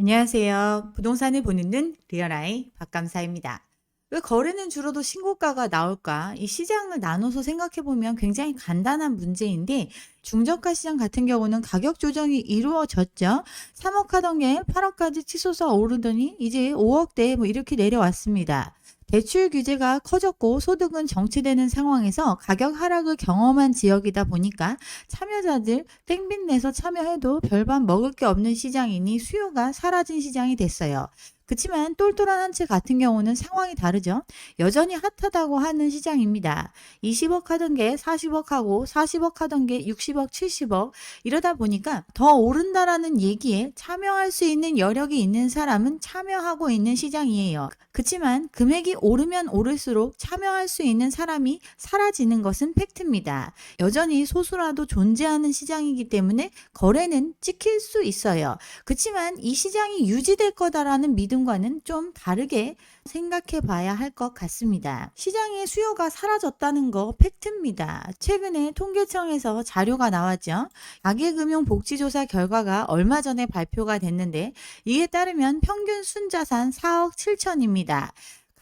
안녕하세요. 부동산을 보는 눈 리얼아이 박감사입니다. 왜 거래는 줄어도 신고가가 나올까? 이 시장을 나눠서 생각해 보면 굉장히 간단한 문제인데 중저가 시장 같은 경우는 가격 조정이 이루어졌죠. 3억 하던 게 8억까지 치솟아 오르더니 이제 5억대 뭐 이렇게 내려왔습니다. 대출 규제가 커졌고 소득은 정체되는 상황에서 가격 하락을 경험한 지역이다 보니까 참여자들 땡빚 내서 참여해도 별반 먹을 게 없는 시장이니 수요가 사라진 시장이 됐어요. 그치만 똘똘한 한 채 같은 경우는 상황이 다르죠. 여전히 핫하다고 하는 시장입니다. 20억 하던 게 40억 하고 40억 하던 게 60억, 70억 이러다 보니까 더 오른다라는 얘기에 참여할 수 있는 여력이 있는 사람은 참여하고 있는 시장이에요. 그치만 금액이 오르면 오를수록 참여할 수 있는 사람이 사라지는 것은 팩트입니다. 여전히 소수라도 존재하는 시장이기 때문에 거래는 찍힐 수 있어요. 그치만 이 시장이 유지될 거다라는 믿음 과는 좀 다르게 생각해 봐야 할 것 같습니다. 시장의 수요가 사라졌다는 거 팩트입니다. 최근에 통계청에서 자료가 나왔죠. 가계금융복지조사 결과가 얼마 전에 발표가 됐는데 이에 따르면 평균 순자산 4억 7천입니다.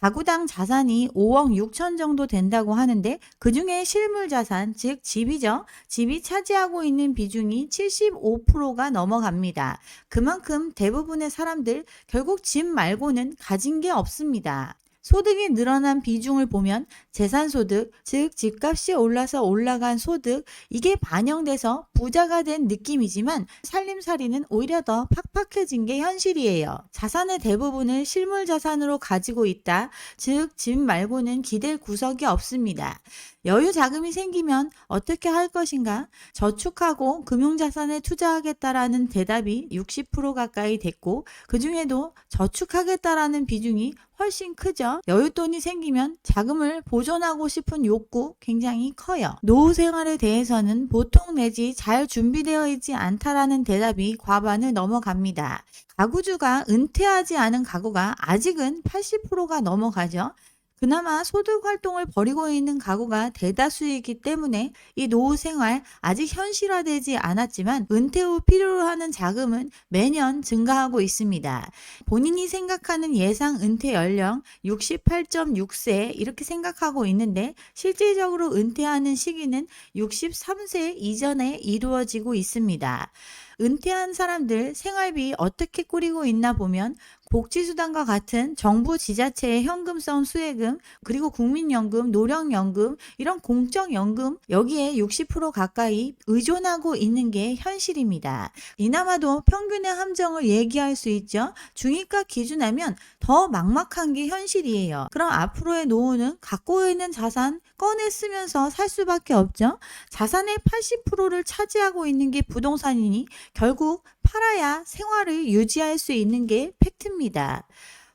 가구당 자산이 5억 6천 정도 된다고 하는데 그 중에 실물 자산, 즉 집이죠. 집이 차지하고 있는 비중이 75%가 넘어갑니다. 그만큼 대부분의 사람들 결국 집 말고는 가진 게 없습니다. 소득이 늘어난 비중을 보면 재산소득, 즉 집값이 올라서 올라간 소득, 이게 반영돼서 부자가 된 느낌이지만 살림살이는 오히려 더 팍팍해진 게 현실이에요. 자산의 대부분을 실물 자산으로 가지고 있다. 즉, 집 말고는 기댈 구석이 없습니다. 여유 자금이 생기면 어떻게 할 것인가? 저축하고 금융자산에 투자하겠다라는 대답이 60% 가까이 됐고, 그 중에도 저축하겠다라는 비중이 훨씬 크죠. 여윳돈이 생기면 자금을 보존하고 싶은 욕구 굉장히 커요. 노후 생활에 대해서는 보통 내지 잘 준비되어 있지 않다라는 대답이 과반을 넘어갑니다. 가구주가 은퇴하지 않은 가구가 아직은 80%가 넘어가죠. 그나마 소득 활동을 벌이고 있는 가구가 대다수이기 때문에 이 노후 생활 아직 현실화되지 않았지만 은퇴 후 필요로 하는 자금은 매년 증가하고 있습니다. 본인이 생각하는 예상 은퇴 연령 68.6세 이렇게 생각하고 있는데 실질적으로 은퇴하는 시기는 63세 이전에 이루어지고 있습니다. 은퇴한 사람들 생활비 어떻게 꾸리고 있나 보면 복지수당과 같은 정부 지자체의 현금성 수혜금 그리고 국민연금, 노령연금 이런 공적연금 여기에 60% 가까이 의존하고 있는 게 현실입니다. 이나마도 평균의 함정을 얘기할 수 있죠. 중위가 기준하면 더 막막한 게 현실이에요. 그럼 앞으로의 노후는 갖고 있는 자산 꺼내 쓰면서 살 수밖에 없죠. 자산의 80%를 차지하고 있는 게 부동산이니 결국 팔아야 생활을 유지할 수 있는 게 팩트입니다.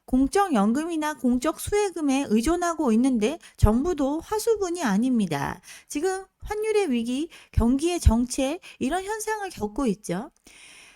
공적연금이나 공적 수혜금에 의존하고 있는데 정부도 화수분이 아닙니다. 지금 환율의 위기, 경기의 정체 이런 현상을 겪고 있죠.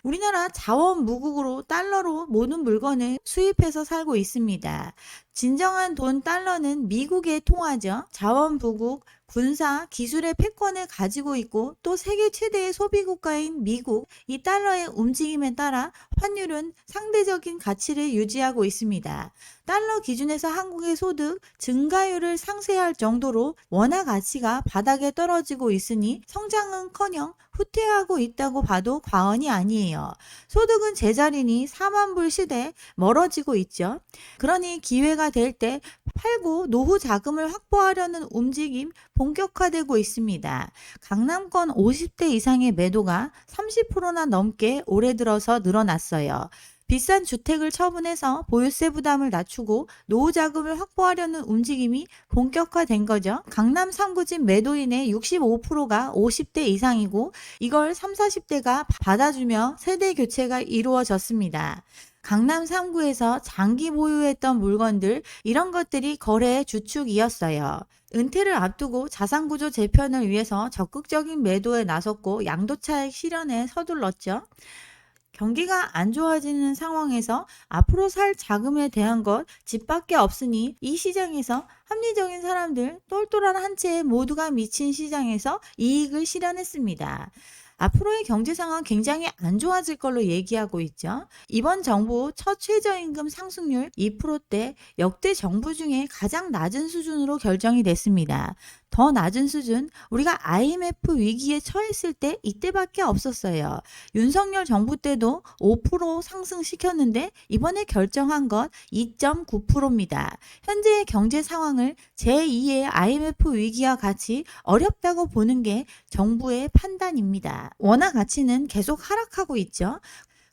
우리나라 자원 무국으로 달러로 모든 물건을 수입해서 살고 있습니다. 진정한 돈 달러는 미국에 통하죠. 자원부국, 군사, 기술의 패권을 가지고 있고 또 세계 최대의 소비국가인 미국, 이 달러의 움직임에 따라 환율은 상대적인 가치를 유지하고 있습니다. 달러 기준에서 한국의 소득 증가율을 상쇄할 정도로 원화 가치가 바닥에 떨어지고 있으니 성장은 커녕 후퇴하고 있다고 봐도 과언이 아니에요. 소득은 제자리니 4만 불 시대 멀어지고 있죠. 그러니 기회가 될 때 팔고 노후 자금을 확보하려는 움직임 본격화되고 있습니다. 강남권 50대 이상의 매도가 30%나 넘게 올해 들어서 늘어났어요. 비싼 주택을 처분해서 보유세 부담을 낮추고 노후 자금을 확보하려는 움직임이 본격화된 거죠. 강남 3구집 매도인의 65%가 50대 이상이고 이걸 3, 40대가 받아주며 세대 교체가 이루어졌습니다. 강남 3구에서 장기 보유했던 물건들 이런 것들이 거래의 주축이었어요. 은퇴를 앞두고 자산구조 재편을 위해서 적극적인 매도에 나섰고 양도차익 실현에 서둘렀죠. 경기가 안 좋아지는 상황에서 앞으로 살 자금에 대한 것 집밖에 없으니 이 시장에서 합리적인 사람들 똘똘한 한 채에 모두가 미친 시장에서 이익을 실현했습니다. 앞으로의 경제 상황 굉장히 안 좋아질 걸로 얘기하고 있죠. 이번 정부 첫 최저임금 상승률 2%대 역대 정부 중에 가장 낮은 수준으로 결정이 됐습니다. 더 낮은 수준 우리가 IMF 위기에 처했을 때 이때밖에 없었어요. 윤석열 정부 때도 5% 상승시켰는데 이번에 결정한 것 2.9%입니다. 현재의 경제 상황을 제2의 IMF 위기와 같이 어렵다고 보는 게 정부의 판단입니다. 원화 가치는 계속 하락하고 있죠.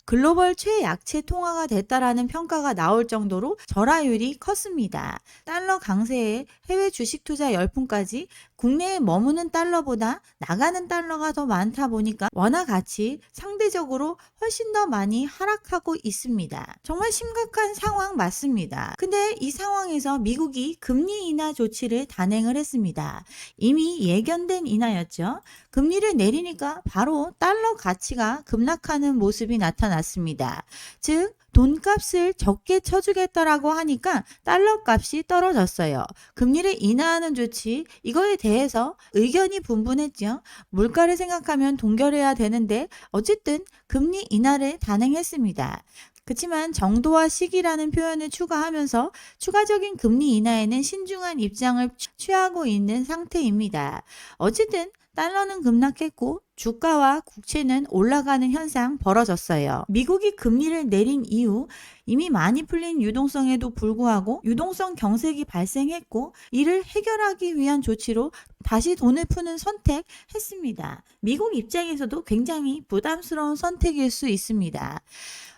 글로벌 최약체 통화가 됐다라는 평가가 나올 정도로 절하율이 컸습니다. 달러 강세에 해외 주식 투자 열풍까지 국내에 머무는 달러보다 나가는 달러가 더 많다 보니까 원화 가치 상대적으로 훨씬 더 많이 하락하고 있습니다. 정말 심각한 상황 맞습니다. 근데 이 상황에서 미국이 금리 인하 조치를 단행을 했습니다. 이미 예견된 인하였죠. 금리를 내리니까 바로 달러 가치가 급락하는 모습이 나타났습니다. 즉, 돈값을 적게 쳐주겠다라고 하니까 달러 값이 떨어졌어요. 금리를 인하하는 조치, 이거에 대해서 의견이 분분했죠. 물가를 생각하면 동결해야 되는데, 어쨌든 금리 인하를 단행했습니다. 그렇지만 정도와 시기라는 표현을 추가하면서 추가적인 금리 인하에는 신중한 입장을 취하고 있는 상태입니다. 어쨌든 달러는 급락했고 주가와 국채는 올라가는 현상 벌어졌어요. 미국이 금리를 내린 이후 이미 많이 풀린 유동성에도 불구하고 유동성 경색이 발생했고 이를 해결하기 위한 조치로 다시 돈을 푸는 선택했습니다. 미국 입장에서도 굉장히 부담스러운 선택일 수 있습니다.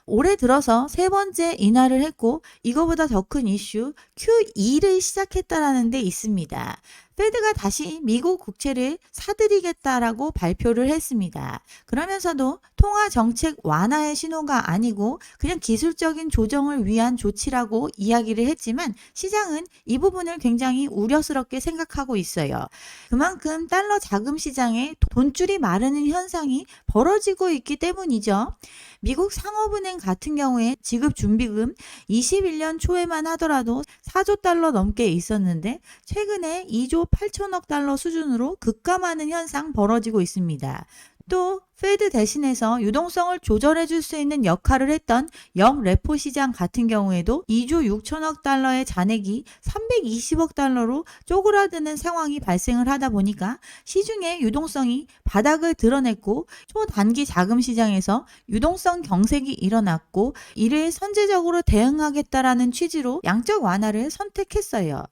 올해 들어서 세 번째 인하를 했고 이거보다 더 큰 이슈 QE를 시작했다라는 데 있습니다. 페드가 다시 미국 국채를 사들이겠다라고 발표를 했습니다. 그러면서도 통화 정책 완화의 신호가 아니고 그냥 기술적인 조정을 위한 조치라고 이야기를 했지만 시장은 이 부분을 굉장히 우려스럽게 생각하고 있어요. 그만큼 달러 자금 시장에 돈줄이 마르는 현상이 벌어지고 있기 때문이죠. 미국 상업은행 같은 경우에 지급 준비금 21년 초에만 하더라도 4조 달러 넘게 있었는데 최근에 2조 8천억 달러 수준으로 급감하는 현상 벌어지고 있습니다. 또 페드 대신해서 유동성을 조절해 줄 수 있는 역할을 했던 역레포 시장 같은 경우에도 2조 6천억 달러의 잔액이 320억 달러로 쪼그라드는 상황이 발생을 하다 보니까 시중의 유동성이 바닥을 드러냈고 초단기 자금 시장에서 유동성 경색이 일어났고 이를 선제적으로 대응하겠다라는 취지로 양적 완화를 선택했어요.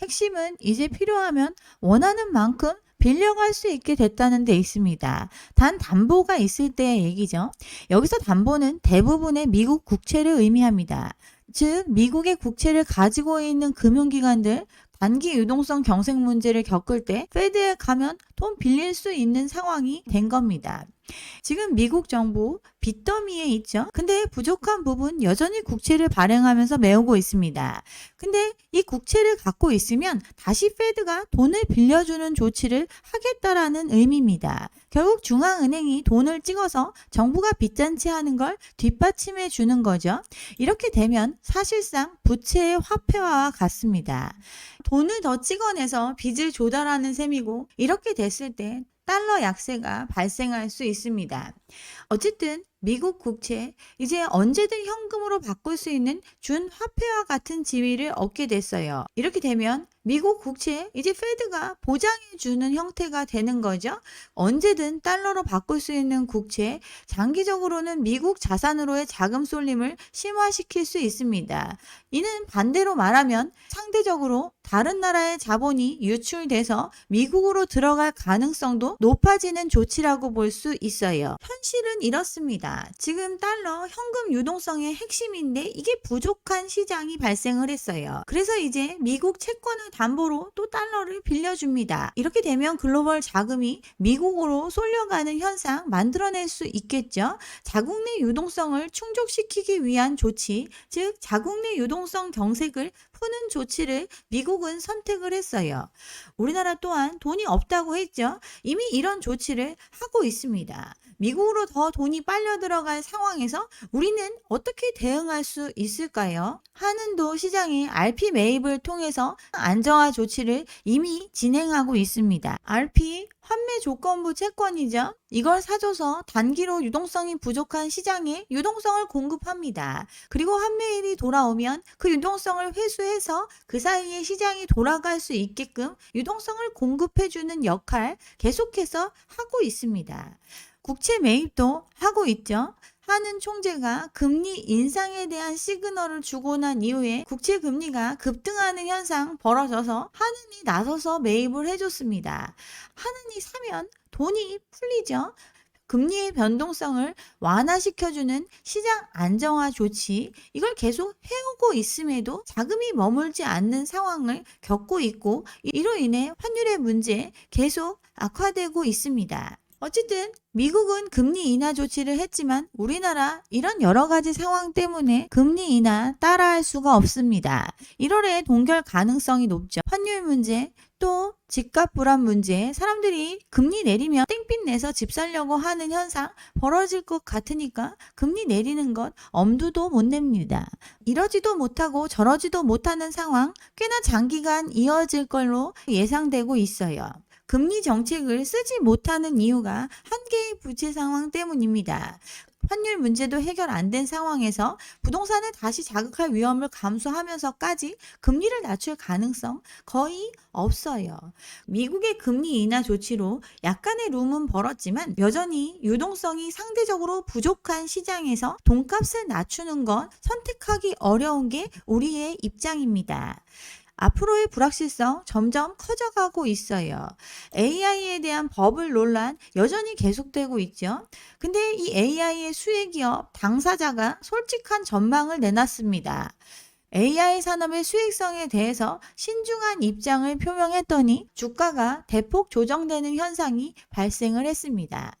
핵심은 이제 필요하면 원하는 만큼 빌려갈 수 있게 됐다는 데 있습니다. 단 담보가 있을 때의 얘기죠. 여기서 담보는 대부분의 미국 국채를 의미합니다. 즉 미국의 국채를 가지고 있는 금융기관들 단기 유동성 경색 문제를 겪을 때 페드에 가면 돈 빌릴 수 있는 상황이 된 겁니다. 지금 미국 정부 빚더미에 있죠. 근데 부족한 부분 여전히 국채를 발행하면서 메우고 있습니다. 근데 이 국채를 갖고 있으면 다시 페드가 돈을 빌려주는 조치를 하겠다라는 의미입니다. 결국 중앙은행이 돈을 찍어서 정부가 빚잔치 하는 걸 뒷받침해 주는 거죠. 이렇게 되면 사실상 부채의 화폐화와 같습니다. 돈을 더 찍어내서 빚을 조달하는 셈이고 이렇게 됐을 때 달러 약세가 발생할 수 있습니다. 어쨌든 미국 국채 이제 언제든 현금으로 바꿀 수 있는 준 화폐와 같은 지위를 얻게 됐어요. 이렇게 되면 미국 국채 이제 페드가 보장해 주는 형태가 되는 거죠. 언제든 달러로 바꿀 수 있는 국채 장기적으로는 미국 자산으로의 자금 쏠림을 심화시킬 수 있습니다. 이는 반대로 말하면 상대적으로 다른 나라의 자본이 유출돼서 미국으로 들어갈 가능성도 높아지는 조치라고 볼 수 있어요. 현실은 이렇습니다. 지금 달러 현금 유동성의 핵심인데 이게 부족한 시장이 발생을 했어요. 그래서 이제 미국 채권을 담보로 또 달러를 빌려줍니다. 이렇게 되면 글로벌 자금이 미국으로 쏠려가는 현상 만들어낼 수 있겠죠. 자국 내 유동성을 충족시키기 위한 조치, 즉 자국 내 유동성 경색을 푸는 조치를 미국은 선택을 했어요. 우리나라 또한 돈이 없다고 했죠. 이미 이런 조치를 하고 있습니다. 미국으로 더 돈이 빨려 들어갈 상황에서 우리는 어떻게 대응할 수 있을까요? 한은도 시장이 RP 매입을 통해서 안정화 조치를 이미 진행하고 있습니다. RP 환매 조건부 채권이죠. 이걸 사줘서 단기로 유동성이 부족한 시장에 유동성을 공급합니다. 그리고 환매일이 돌아오면 그 유동성을 회수해서 그 사이에 시장이 돌아갈 수 있게끔 유동성을 공급해주는 역할 계속해서 하고 있습니다. 국채 매입도 하고 있죠. 하는 총재가 금리 인상에 대한 시그널을 주고 난 이후에 국채 금리가 급등하는 현상 벌어져서 하는이 나서서 매입을 해줬습니다. 하는이 사면 돈이 풀리죠. 금리의 변동성을 완화시켜주는 시장 안정화 조치, 이걸 계속 해오고 있음에도 자금이 머물지 않는 상황을 겪고 있고, 이로 인해 환율의 문제 계속 악화되고 있습니다. 어쨌든 미국은 금리 인하 조치를 했지만 우리나라 이런 여러 가지 상황 때문에 금리 인하 따라할 수가 없습니다. 1월에 동결 가능성이 높죠. 환율 문제, 또 집값 불안 문제, 사람들이 금리 내리면 땡빛 내서 집 살려고 하는 현상 벌어질 것 같으니까 금리 내리는 것 엄두도 못 냅니다. 이러지도 못하고 저러지도 못하는 상황 꽤나 장기간 이어질 걸로 예상되고 있어요. 금리 정책을 쓰지 못하는 이유가 한계의 부채 상황 때문입니다. 환율 문제도 해결 안 된 상황에서 부동산을 다시 자극할 위험을 감수하면서까지 금리를 낮출 가능성 거의 없어요. 미국의 금리 인하 조치로 약간의 룸은 벌었지만 여전히 유동성이 상대적으로 부족한 시장에서 돈값을 낮추는 건 선택하기 어려운 게 우리의 입장입니다. 앞으로의 불확실성 점점 커져가고 있어요. AI에 대한 버블 논란 여전히 계속되고 있죠. 근데 이 AI의 수혜 기업 당사자가 솔직한 전망을 내놨습니다. AI 산업의 수익성에 대해서 신중한 입장을 표명했더니 주가가 대폭 조정되는 현상이 발생을 했습니다.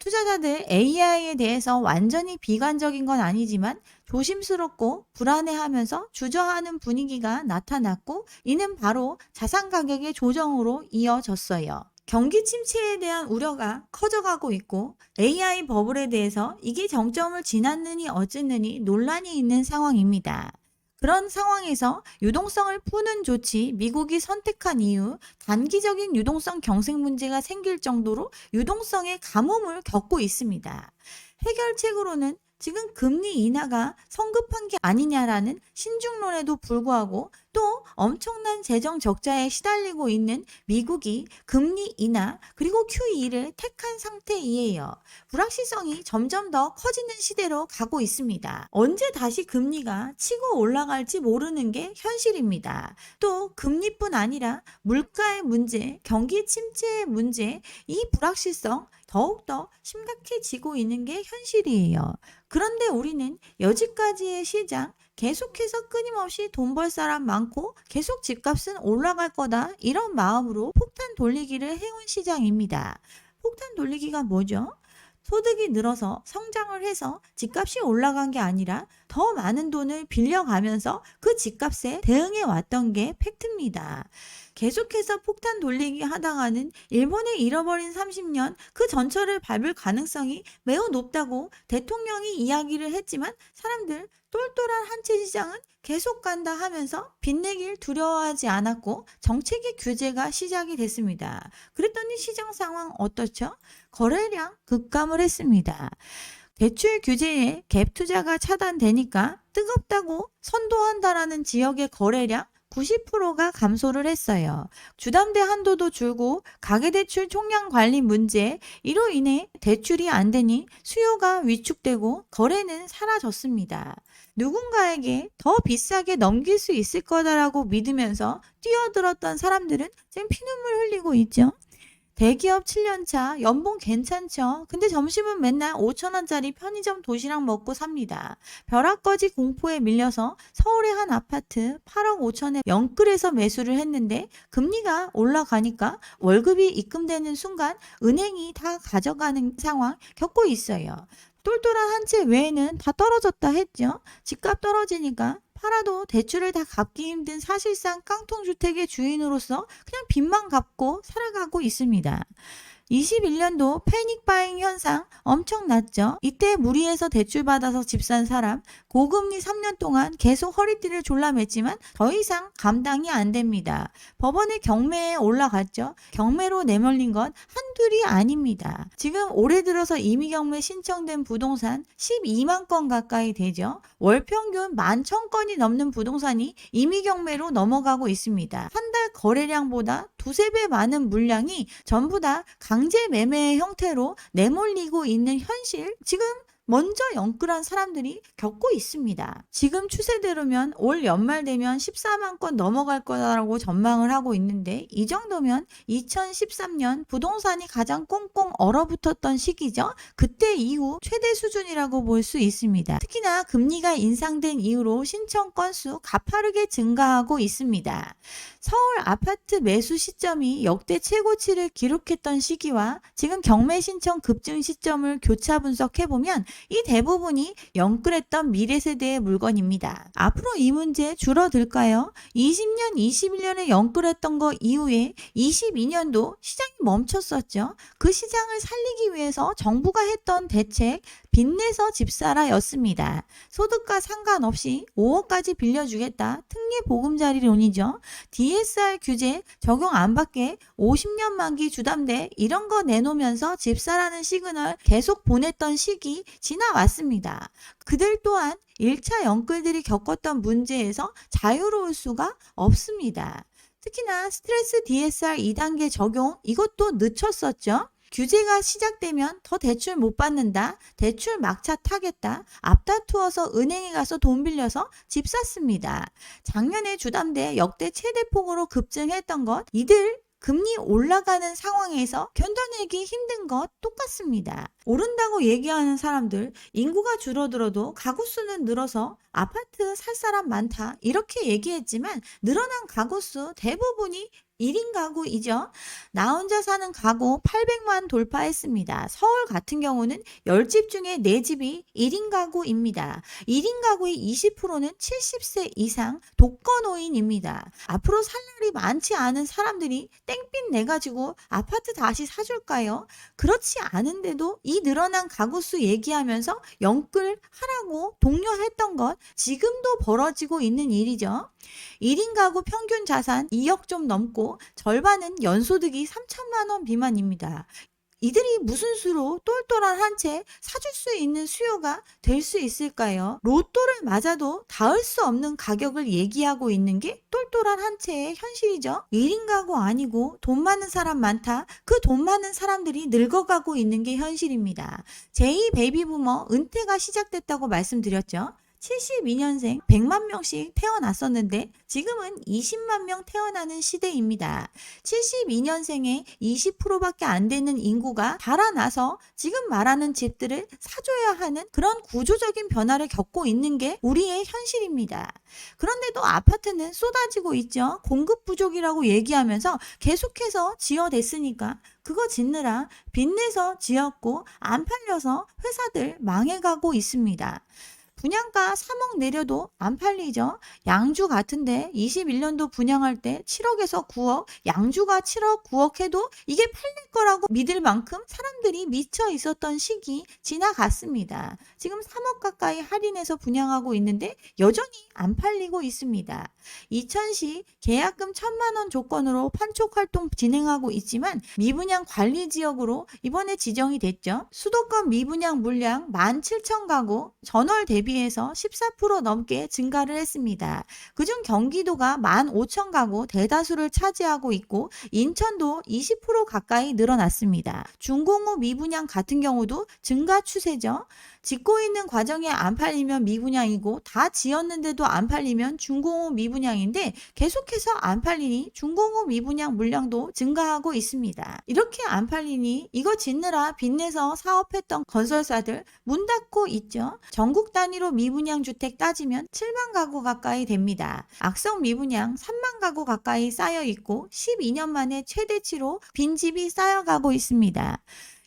투자자들 AI에 대해서 완전히 비관적인 건 아니지만 조심스럽고 불안해하면서 주저하는 분위기가 나타났고 이는 바로 자산 가격의 조정으로 이어졌어요. 경기 침체에 대한 우려가 커져가고 있고 AI 버블에 대해서 이게 정점을 지났느니 어쨌느니 논란이 있는 상황입니다. 그런 상황에서 유동성을 푸는 조치 미국이 선택한 이유 단기적인 유동성 경색 문제가 생길 정도로 유동성의 가뭄을 겪고 있습니다. 해결책으로는 지금 금리 인하가 성급한 게 아니냐라는 신중론에도 불구하고 또 엄청난 재정 적자에 시달리고 있는 미국이 금리 인하 그리고 QE를 택한 상태이에요. 불확실성이 점점 더 커지는 시대로 가고 있습니다. 언제 다시 금리가 치고 올라갈지 모르는 게 현실입니다. 또 금리뿐 아니라 물가의 문제, 경기 침체의 문제, 이 불확실성 더욱더 심각해지고 있는 게 현실이에요. 그런데 우리는 여지까지의 시장 계속해서 끊임없이 돈 벌 사람 많고 계속 집값은 올라갈 거다 이런 마음으로 폭탄 돌리기를 해온 시장입니다. 폭탄 돌리기가 뭐죠? 소득이 늘어서 성장을 해서 집값이 올라간 게 아니라 더 많은 돈을 빌려가면서 그 집값에 대응해 왔던 게 팩트입니다. 계속해서 폭탄 돌리기 하다가는 일본의 잃어버린 30년 그 전철을 밟을 가능성이 매우 높다고 대통령이 이야기를 했지만 사람들 똘똘한 한채 시장은 계속 간다 하면서 빚내길 두려워하지 않았고 정책의 규제가 시작이 됐습니다. 그랬더니 시장 상황 어떻죠? 거래량 급감을 했습니다. 대출 규제에 갭 투자가 차단되니까 뜨겁다고 선도한다라는 지역의 거래량 90%가 감소를 했어요. 주담대 한도도 줄고 가계대출 총량 관리 문제 이로 인해 대출이 안 되니 수요가 위축되고 거래는 사라졌습니다. 누군가에게 더 비싸게 넘길 수 있을 거다라고 믿으면서 뛰어들었던 사람들은 지금 피눈물 흘리고 있죠. 대기업 7년차 연봉 괜찮죠? 근데 점심은 맨날 5천원짜리 편의점 도시락 먹고 삽니다. 벼락거지 공포에 밀려서 서울의 한 아파트 8억 5천에 영끌에서 매수를 했는데 금리가 올라가니까 월급이 입금되는 순간 은행이 다 가져가는 상황 겪고 있어요. 똘똘한 한 채 외에는 다 떨어졌다 했죠. 집값 떨어지니까 팔아도 대출을 다 갚기 힘든 사실상 깡통주택의 주인으로서 그냥 빚만 갚고 살아가고 있습니다. 21년도 패닉 바잉 현상 엄청났죠. 이때 무리해서 대출받아서 집 산 사람, 고금리 3년 동안 계속 허리띠를 졸라맸지만 더 이상 감당이 안 됩니다. 법원의 경매에 올라갔죠. 경매로 내몰린 건 한둘이 아닙니다. 지금 올해 들어서 임의 경매 신청된 부동산 12만 건 가까이 되죠. 월 평균 11,000건이 넘는 부동산이 임의 경매로 넘어가고 있습니다. 한 달 거래량보다 두세 배 많은 물량이 전부 다 강제 매매의 형태로 내몰리고 있는 현실 지금 먼저 영끌한 사람들이 겪고 있습니다. 지금 추세대로면 올 연말 되면 14만 건 넘어갈 거라고 전망을 하고 있는데 이 정도면 2013년 부동산이 가장 꽁꽁 얼어붙었던 시기죠. 그때 이후 최대 수준이라고 볼 수 있습니다. 특히나 금리가 인상된 이후로 신청 건수 가파르게 증가하고 있습니다. 서울 아파트 매수 시점이 역대 최고치를 기록했던 시기와 지금 경매 신청 급증 시점을 교차 분석해 보면 이 대부분이 영끌했던 미래 세대의 물건입니다. 앞으로 이 문제 줄어들까요? 20년, 21년에 영끌했던 거 이후에 22년도 시장이 멈췄었죠. 그 시장을 살리기 위해서 정부가 했던 대책 빚내서 집사라였습니다. 소득과 상관없이 5억까지 빌려주겠다. 특례 보금자리론이죠. DSR 규제 적용 안 받게 50년 만기 주담대 이런 거 내놓으면서 집사라는 시그널 계속 보냈던 시기 지나왔습니다. 그들 또한 1차 영끌들이 겪었던 문제에서 자유로울 수가 없습니다. 특히나 스트레스 DSR 2단계 적용 이것도 늦췄었죠. 규제가 시작되면 더 대출 못 받는다. 대출 막차 타겠다. 앞다투어서 은행에 가서 돈 빌려서 집 샀습니다. 작년에 주담대 역대 최대 폭으로 급증했던 것 이들 금리 올라가는 상황에서 견뎌내기 힘든 것 똑같습니다. 오른다고 얘기하는 사람들, 인구가 줄어들어도 가구 수는 늘어서 아파트 살 사람 많다. 이렇게 얘기했지만 늘어난 가구 수 대부분이 1인 가구이죠. 나 혼자 사는 가구 800만 돌파했습니다. 서울 같은 경우는 10집 중에 4집이 1인 가구입니다. 1인 가구의 20%는 70세 이상 독거노인입니다. 앞으로 살 날이 많지 않은 사람들이 땡빛 내가지고 아파트 다시 사줄까요? 그렇지 않은데도 이 늘어난 가구 수 얘기하면서 영끌 하라고 독려했던 것 지금도 벌어지고 있는 일이죠. 1인 가구 평균 자산 2억 좀 넘고 절반은 연소득이 3천만 원 미만입니다. 이들이 무슨 수로 똘똘한 한 채 사줄 수 있는 수요가 될 수 있을까요? 로또를 맞아도 닿을 수 없는 가격을 얘기하고 있는 게 똘똘한 한 채의 현실이죠. 1인 가구 아니고 돈 많은 사람 많다. 그 돈 많은 사람들이 늙어가고 있는 게 현실입니다. 제2 베이비부머 은퇴가 시작됐다고 말씀드렸죠. 72년생 100만 명씩 태어났었는데 지금은 20만 명 태어나는 시대입니다. 72년생의 20%밖에 안 되는 인구가 달아나서 지금 말하는 집들을 사줘야 하는 그런 구조적인 변화를 겪고 있는 게 우리의 현실입니다. 그런데도 아파트는 쏟아지고 있죠. 공급 부족이라고 얘기하면서 계속해서 지어댔으니까 그거 짓느라 빚내서 지었고 안 팔려서 회사들 망해가고 있습니다. 분양가 3억 내려도 안 팔리죠. 양주 같은데 21년도 분양할 때 7억에서 9억, 양주가 7억, 9억 해도 이게 팔릴 거라고 믿을 만큼 사람들이 미쳐 있었던 시기 지나갔습니다. 지금 3억 가까이 할인해서 분양하고 있는데 여전히 안 팔리고 있습니다. 2000시 계약금 1000만 원 조건으로 판촉 활동 진행하고 있지만 미분양 관리 지역으로 이번에 지정이 됐죠. 수도권 미분양 물량 17,000가구 전월 대비 해서 14% 넘게 증가를 했습니다. 그중 경기도가 15,000 가구 대다수를 차지하고 있고 인천도 20% 가까이 늘어났습니다. 중공업 미분양 같은 경우도 증가 추세죠. 짓고 있는 과정에 안 팔리면 미분양이고 다 지었는데도 안 팔리면 중공업 미분양인데 계속해서 안 팔리니 중공업 미분양 물량도 증가하고 있습니다. 이렇게 안 팔리니 이거 짓느라 빚내서 사업했던 건설사들 문 닫고 있죠. 전국 단위로 미분양 주택 따지면 7만 가구 가까이 됩니다. 악성 미분양 3만 가구 가까이 쌓여 있고 12년 만에 최대치로 빈집이 쌓여가고 있습니다.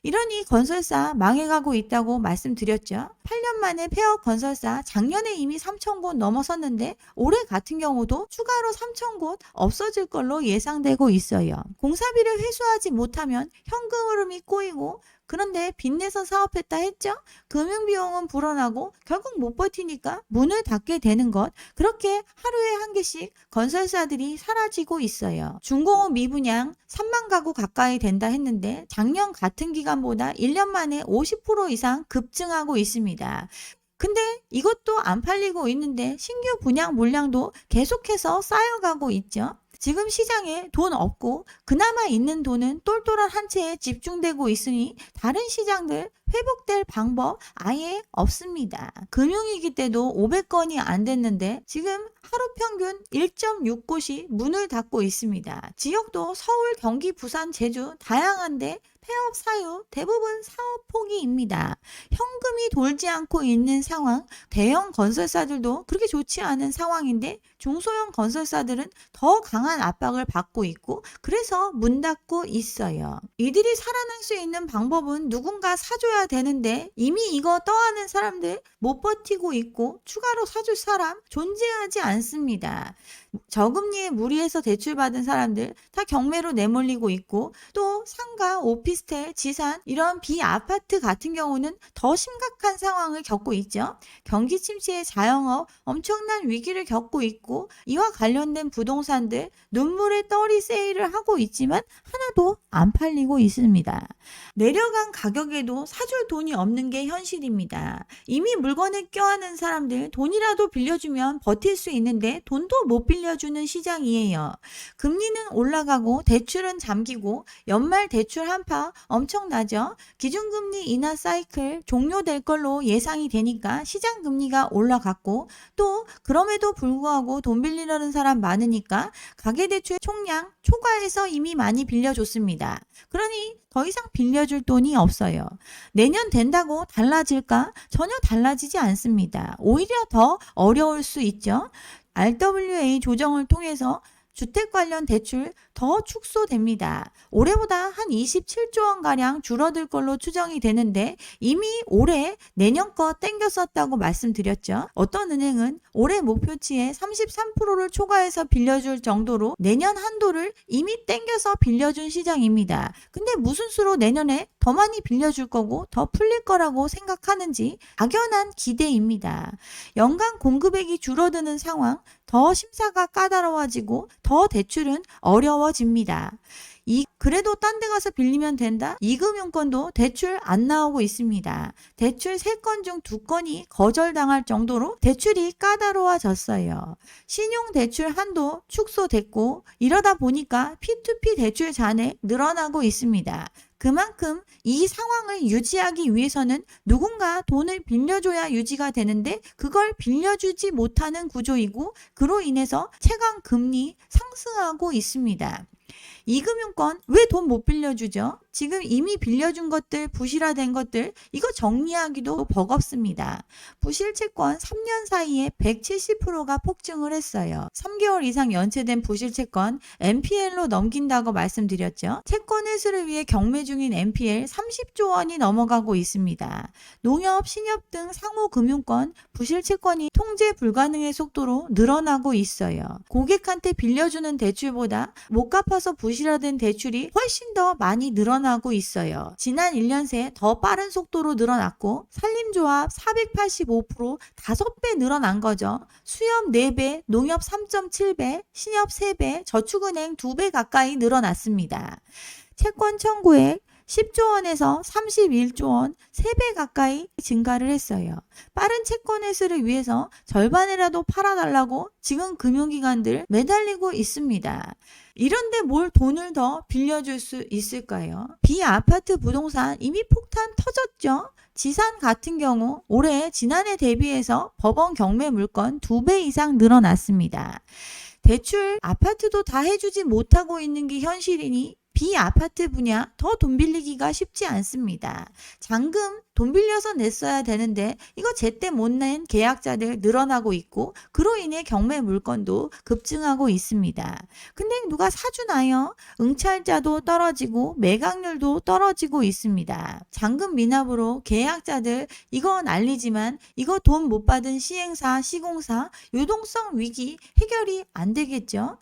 이러니 건설사 망해가고 있다고 말씀드렸죠. 8년 만에 폐업 건설사 작년에 이미 3,000곳 넘어섰는데 올해 같은 경우도 추가로 3,000곳 없어질 걸로 예상되고 있어요. 공사비를 회수하지 못하면 현금 흐름이 꼬이고 그런데 빚내서 사업했다 했죠? 금융비용은 불어나고 결국 못 버티니까 문을 닫게 되는 것. 그렇게 하루에 한 개씩 건설사들이 사라지고 있어요. 중공업 미분양 3만 가구 가까이 된다 했는데 작년 같은 기간보다 1년 만에 50% 이상 급증하고 있습니다. 근데 이것도 안 팔리고 있는데 신규 분양 물량도 계속해서 쌓여가고 있죠. 지금 시장에 돈 없고 그나마 있는 돈은 똘똘한 한 채에 집중되고 있으니 다른 시장들 회복될 방법 아예 없습니다. 금융위기 때도 500건이 안 됐는데 지금 하루 평균 1.6곳이 문을 닫고 있습니다. 지역도 서울, 경기, 부산, 제주 다양한데 폐업 사유 대부분 사업 포기입니다. 현금이 돌지 않고 있는 상황, 대형 건설사들도 그렇게 좋지 않은 상황인데 중소형 건설사들은 더 강한 압박을 받고 있고 그래서 문 닫고 있어요. 이들이 살아날 수 있는 방법은 누군가 사줘야 되는데 이미 이거 떠하는 사람들 못 버티고 있고 추가로 사줄 사람 존재하지 않습니다. 저금리에 무리해서 대출받은 사람들 다 경매로 내몰리고 있고 또 상가, 오피스텔, 지산 이런 비아파트 같은 경우는 더 심각한 상황을 겪고 있죠. 경기 침체의 자영업 엄청난 위기를 겪고 있고 이와 관련된 부동산들 눈물의 떨이 세일을 하고 있지만 하나도 안 팔리고 있습니다. 내려간 가격에도 사줄 돈이 없는 게 현실입니다. 이미 물건을 껴안은 사람들 돈이라도 빌려주면 버틸 수 있는데 돈도 못 빌려주는 시장이에요. 금리는 올라가고 대출은 잠기고 연말 대출 한파 엄청나죠? 기준금리 인하 사이클 종료될 걸로 예상이 되니까 시장 금리가 올라갔고 또 그럼에도 불구하고 돈 빌리려는 사람 많으니까 가계대출 총량 초과해서 이미 많이 빌려줬습니다. 그러니 더 이상 빌려줄 돈이 없어요. 내년 된다고 달라질까? 전혀 달라지지 않습니다. 오히려 더 어려울 수 있죠. RWA 조정을 통해서 주택 관련 대출 더 축소됩니다. 올해보다 한 27조 원가량 줄어들 걸로 추정이 되는데 이미 올해 내년 거 땡겨 썼다고 말씀드렸죠. 어떤 은행은 올해 목표치에 33%를 초과해서 빌려줄 정도로 내년 한도를 이미 땡겨서 빌려준 시장입니다. 근데 무슨 수로 내년에 더 많이 빌려줄 거고 더 풀릴 거라고 생각하는지 막연한 기대입니다. 연간 공급액이 줄어드는 상황, 더 심사가 까다로워지고 더 대출은 어려워집니다. 이 그래도 딴 데 가서 빌리면 된다? 이금융권도 대출 안 나오고 있습니다. 대출 3건 중 2건이 거절당할 정도로 대출이 까다로워졌어요. 신용 대출 한도 축소됐고 이러다 보니까 P2P 대출 잔액 늘어나고 있습니다. 그만큼 이 상황을 유지하기 위해서는 누군가 돈을 빌려줘야 유지가 되는데 그걸 빌려주지 못하는 구조이고 그로 인해서 채권 금리 상승하고 있습니다. 이 금융권 왜 돈 못 빌려주죠? 지금 이미 빌려준 것들, 부실화된 것들, 이거 정리하기도 버겁습니다. 부실 채권 3년 사이에 170%가 폭증을 했어요. 3개월 이상 연체된 부실 채권 NPL로 넘긴다고 말씀드렸죠. 채권 회수를 위해 경매 중인 NPL 30조 원이 넘어가고 있습니다. 농협, 신협 등 상호 금융권 부실 채권이 통제 불가능의 속도로 늘어나고 있어요. 고객한테 빌려주는 대출보다 못 갚아서 부실화된 대출이 훨씬 더 많이 늘어나 고 있어요. 지난 1년 새 더 빠른 속도로 늘어났고 산림조합 485% 5배 늘어난 거죠. 수협 4배, 농협 3.7배, 신협 3배, 저축은행 2배 가까이 늘어났습니다. 채권 청구액 10조 원에서 31조 원, 3배 가까이 증가를 했어요. 빠른 채권 회수를 위해서 절반이라도 팔아달라고 지금 금융기관들 매달리고 있습니다. 이런데 뭘 돈을 더 빌려줄 수 있을까요? 비아파트 부동산 이미 폭탄 터졌죠? 지산 같은 경우 올해 지난해 대비해서 법원 경매 물건 2배 이상 늘어났습니다. 대출 아파트도 다 해주지 못하고 있는 게 현실이니 비아파트 분야 더 돈 빌리기가 쉽지 않습니다. 잔금 돈 빌려서 냈어야 되는데 이거 제때 못 낸 계약자들 늘어나고 있고 그로 인해 경매 물건도 급증하고 있습니다. 근데 누가 사주나요? 응찰자도 떨어지고 매각률도 떨어지고 있습니다. 잔금 미납으로 계약자들 이거 난리지만 이거 돈 못 받은 시행사, 시공사 유동성 위기 해결이 안 되겠죠?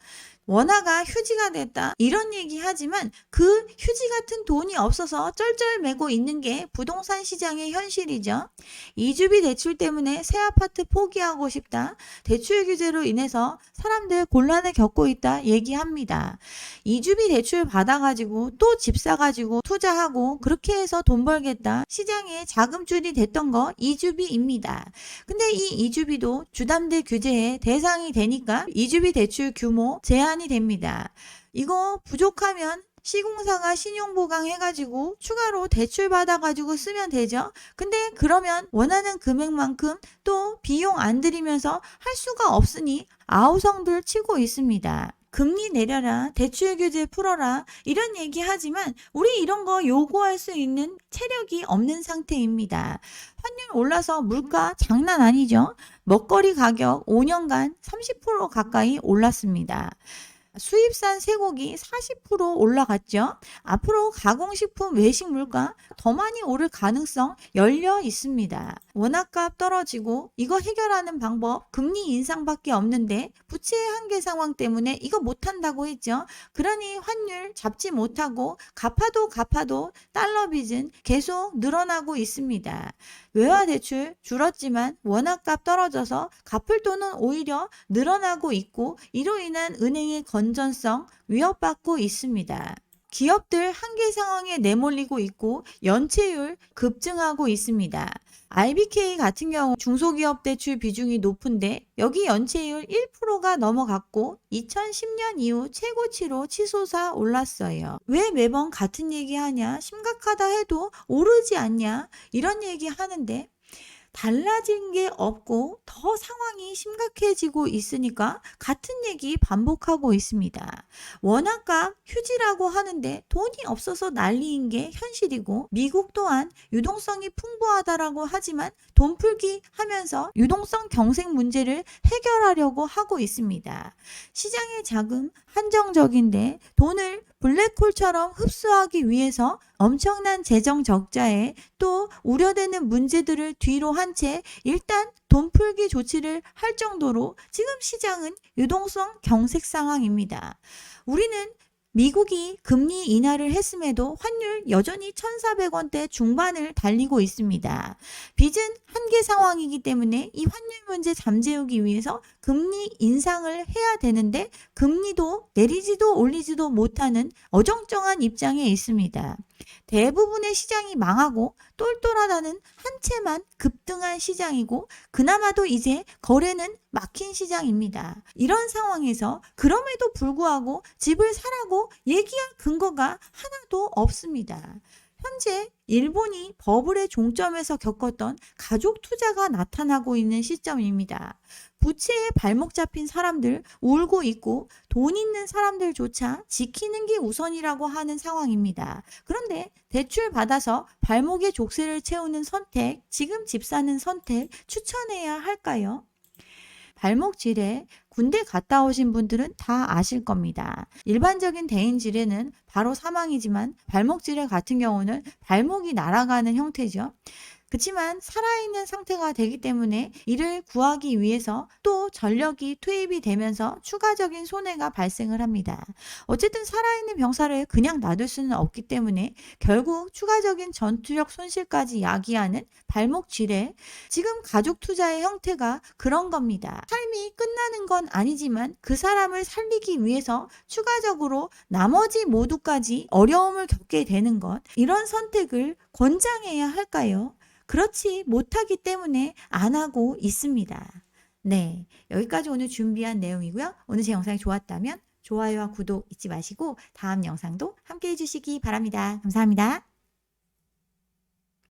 원화가 휴지가 됐다. 이런 얘기 하지만 그 휴지 같은 돈이 없어서 쩔쩔매고 있는 게 부동산 시장의 현실이죠. 이주비 대출 때문에 새 아파트 포기하고 싶다. 대출 규제로 인해서 사람들 곤란을 겪고 있다 얘기합니다. 이주비 대출 받아가지고 또 집 사가지고 투자하고 그렇게 해서 돈 벌겠다. 시장에 자금줄이 됐던 거 이주비입니다. 근데 이 이주비도 주담대 규제의 대상이 되니까 이주비 대출 규모 제한 이 됩니다. 이거 부족하면 시공사가 신용보강 해가지고 추가로 대출 받아가지고 쓰면 되죠. 근데 그러면 원하는 금액만큼 또 비용 안 들이면서 할 수가 없으니 아우성들 치고 있습니다. 금리 내려라, 대출 규제 풀어라, 이런 얘기 하지만 우리 이런 거 요구할 수 있는 체력이 없는 상태입니다. 환율 올라서 물가 장난 아니죠? 먹거리 가격 5년간 30% 가까이 올랐습니다. 수입산 쇠고기 40% 올라갔죠. 앞으로 가공식품 외식 물가 더 많이 오를 가능성 열려 있습니다. 원화값 떨어지고 이거 해결하는 방법 금리 인상밖에 없는데 부채 한계 상황 때문에 이거 못한다고 했죠. 그러니 환율 잡지 못하고 갚아도 갚아도 달러 빚은 계속 늘어나고 있습니다. 외화 대출 줄었지만 원화값 떨어져서 갚을 돈은 오히려 늘어나고 있고 이로 인한 은행의 건 전성 위협받고 있습니다. 기업들 한계 상황에 내몰리고 있고 연체율 급증하고 있습니다. IBK 같은 경우 중소기업 대출 비중이 높은데 여기 연체율 1%가 넘어갔고 2010년 이후 최고치로 치솟아 올랐어요. 왜 매번 같은 얘기 하냐? 심각하다 해도 오르지 않냐? 이런 얘기 하는데 달라진 게 없고 더 상황이 심각해지고 있으니까 같은 얘기 반복하고 있습니다. 원화값 휴지라고 하는데 돈이 없어서 난리인 게 현실이고 미국 또한 유동성이 풍부하다라고 하지만 돈 풀기 하면서 유동성 경색 문제를 해결하려고 하고 있습니다. 시장의 자금 한정적인데 돈을 블랙홀처럼 흡수하기 위해서 엄청난 재정 적자에 또 우려되는 문제들을 뒤로 한 채 일단 돈 풀기 조치를 할 정도로 지금 시장은 유동성 경색 상황입니다. 우리는 미국이 금리 인하를 했음에도 환율 여전히 1,400원대 중반을 달리고 있습니다. 빚은 한계 상황이기 때문에 이 환율 문제 잠재우기 위해서 금리 인상을 해야 되는데 금리도 내리지도 올리지도 못하는 어정쩡한 입장에 있습니다. 대부분의 시장이 망하고 똘똘하다는 한 채만 급등한 시장이고 그나마도 이제 거래는 막힌 시장입니다. 이런 상황에서 그럼에도 불구하고 집을 사라고 얘기할 근거가 하나도 없습니다. 현재 일본이 버블의 종점에서 겪었던 가족 투자가 나타나고 있는 시점입니다. 부채에 발목 잡힌 사람들 울고 있고 돈 있는 사람들조차 지키는 게 우선이라고 하는 상황입니다. 그런데 대출 받아서 발목에 족쇄를 채우는 선택, 지금 집 사는 선택 추천해야 할까요? 발목 질에 군대 갔다 오신 분들은 다 아실 겁니다. 일반적인 대인 질에는 바로 사망이지만 발목 질에 같은 경우는 발목이 날아가는 형태죠. 그렇지만 살아있는 상태가 되기 때문에 이를 구하기 위해서 또 전력이 투입이 되면서 추가적인 손해가 발생을 합니다. 어쨌든 살아있는 병사를 그냥 놔둘 수는 없기 때문에 결국 추가적인 전투력 손실까지 야기하는 발목 지뢰. 지금 가족 투자의 형태가 그런 겁니다. 삶이 끝나는 건 아니지만 그 사람을 살리기 위해서 추가적으로 나머지 모두까지 어려움을 겪게 되는 것. 이런 선택을 권장해야 할까요? 그렇지 못하기 때문에 안 하고 있습니다. 네. 여기까지 오늘 준비한 내용이고요. 오늘 제 영상이 좋았다면 좋아요와 구독 잊지 마시고 다음 영상도 함께 해주시기 바랍니다. 감사합니다.